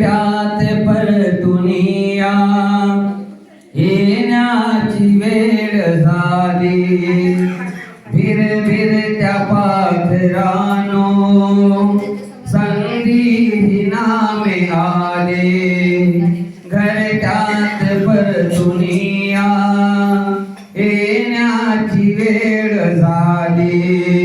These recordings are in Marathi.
घरट्यात पर दुनिया येण्याची वेळ झाली. भिर भिर त्या पाखरानो संधीहीना नामे आले. घरट्यात पर दुनिया येण्याची वेळ झाली.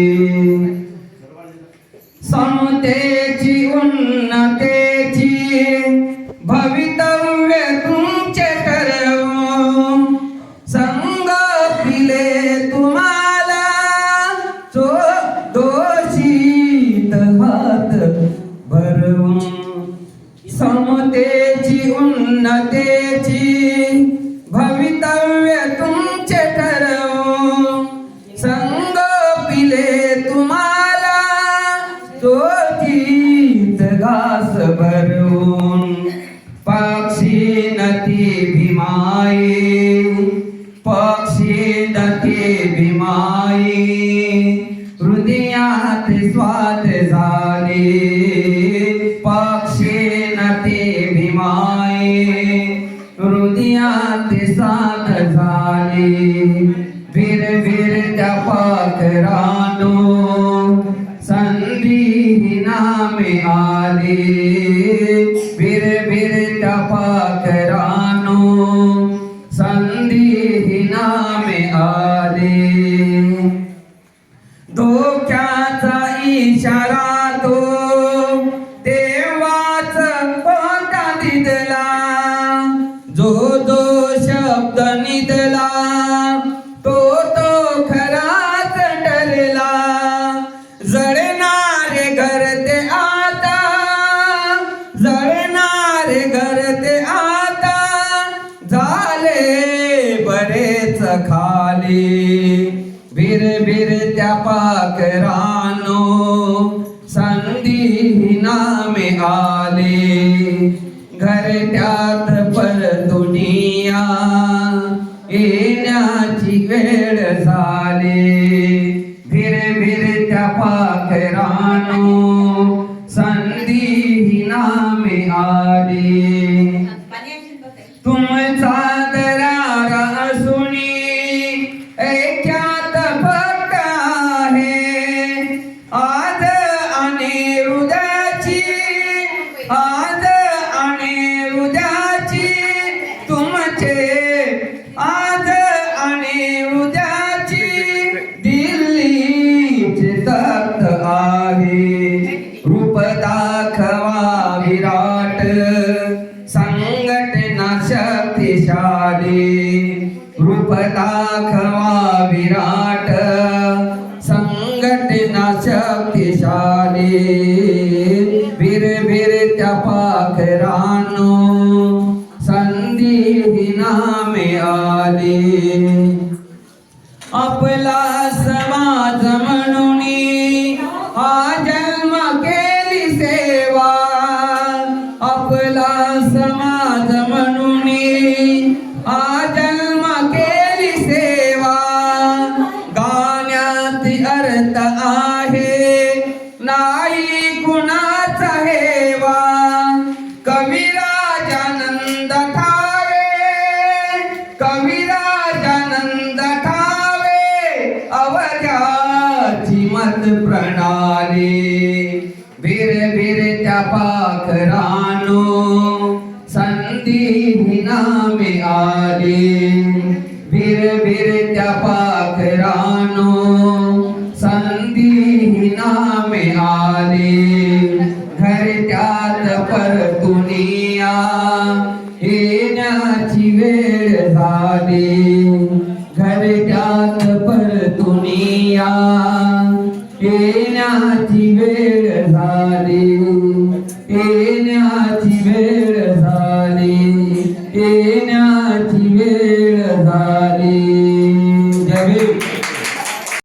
नती भीमाई पक्षी नती भीमाई हृदयात स्वात झाले पक्षी नती भीमाई हृदयात साथ झाले वीर वीर त्या पाखरानो संधी नामे आले पाखरानो संधी नामे आले धोक्याचा इशारा तो पाकरानो संधी नामे आले घरट्यात पर दुनिया येण्याची वेळ झाले. भिर भिर त्या पाकरानो संधी नामे आले. संघटना शक्तिशाली रूप दाखवा विराट संघटना शक्तिशाली वीर वीर त्या पाखरानो संधी नामे आली। आपला समाज करत आहे. नाही कुणाचा हेवा. कविराजानंद ठावे. कविराजानंद ठावे. अवघ्याची मत प्रणाली. भिर वीर त्या पाखरानो. संधी नामे आली. बिर वीर त्या पाखरानो. रानो नामे आले. घर त्यात परतुनिया येण्याची वेळ झाली. घर त्यात परतुनिया येण्याची वेळ झाली. येण्याची वेळ